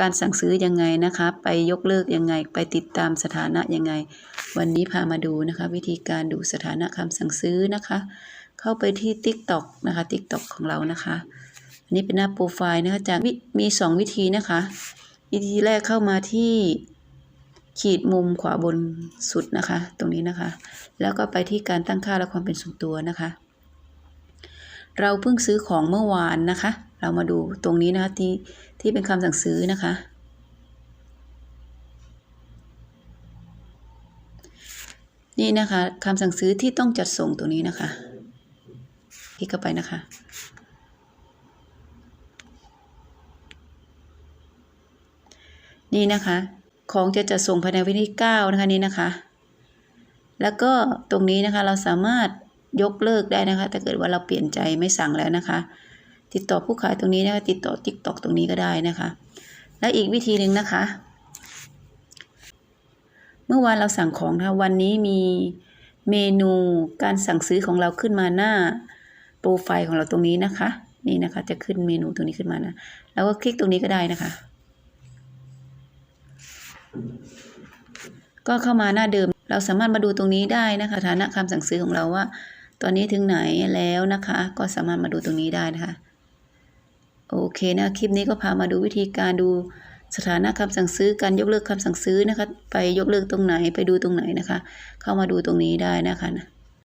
การสั่งซื้อยังไงนะคะ ไปยกเลิกยังไง ไปติดตามสถานะยังไง วันนี้พามาดูนะคะ วิธีการดูสถานะคำสั่งซื้อนะคะ เข้าไปที่ TikTok นะคะ TikTok ของเรานะคะ อันนี้เป็นหน้าโปรไฟล์นะคะจะมีมีสองวิธีนะคะ วิธีแรกเข้ามาที่ขีดมุมขวาบนสุดนะคะ ตรงนี้นะคะ แล้วก็ไปที่การตั้งค่าและความเป็นส่วนตัวนะคะ เราเพิ่งซื้อของเมื่อวานนะคะ เรามาดูตรงนี้นะคะที่ที่เป็นคำสั่งซื้อนะคะ นี่นะคะคำสั่งซื้อที่ต้องจัดส่งตรงนี้นะคะ คลิกเข้าไปนะคะนี่นะคะ ของจะจัดส่งภายในวันที่9นะคะนี่นะคะ แล้วก็ตรงนี้นะคะเราสามารถยกเลิกได้นะคะ ถ้าเกิดว่าเราเปลี่ยนใจไม่สั่งแล้วนะคะ ติดต่อผู้ขายตรงนี้นะคะติดต่อ TikTok ตรงนี้ก็ได้นะคะ และอีกวิธีหนึ่งนะคะ เมื่อวานเราสั่งของนะคะวันนี้มีเมนูการสั่งซื้อของเราขึ้นมาหน้าโปรไฟล์ของเราตรงนี้นะคะ นี่นะคะจะขึ้นเมนูตรงนี้ขึ้นมานะแล้วก็คลิกตรงนี้ก็ได้นะคะ ก็เข้ามาหน้าเดิมเราสามารถมาดูตรงนี้ได้นะคะฐานะคำสั่งซื้อของเราว่า ตอนนี้ถึงไหนแล้วนะคะ ก็สามารถมาดูตรงนี้ได้นะคะ โอเคนะคลิปนี้ก็พามาดูวิธีการดูสถานะคำสั่งซื้อการยกเลิกคำสั่งซื้อนะคะ ไปยกเลิกตรงไหนไปดูตรงไหนนะคะ เข้ามาดูตรงนี้ได้นะคะ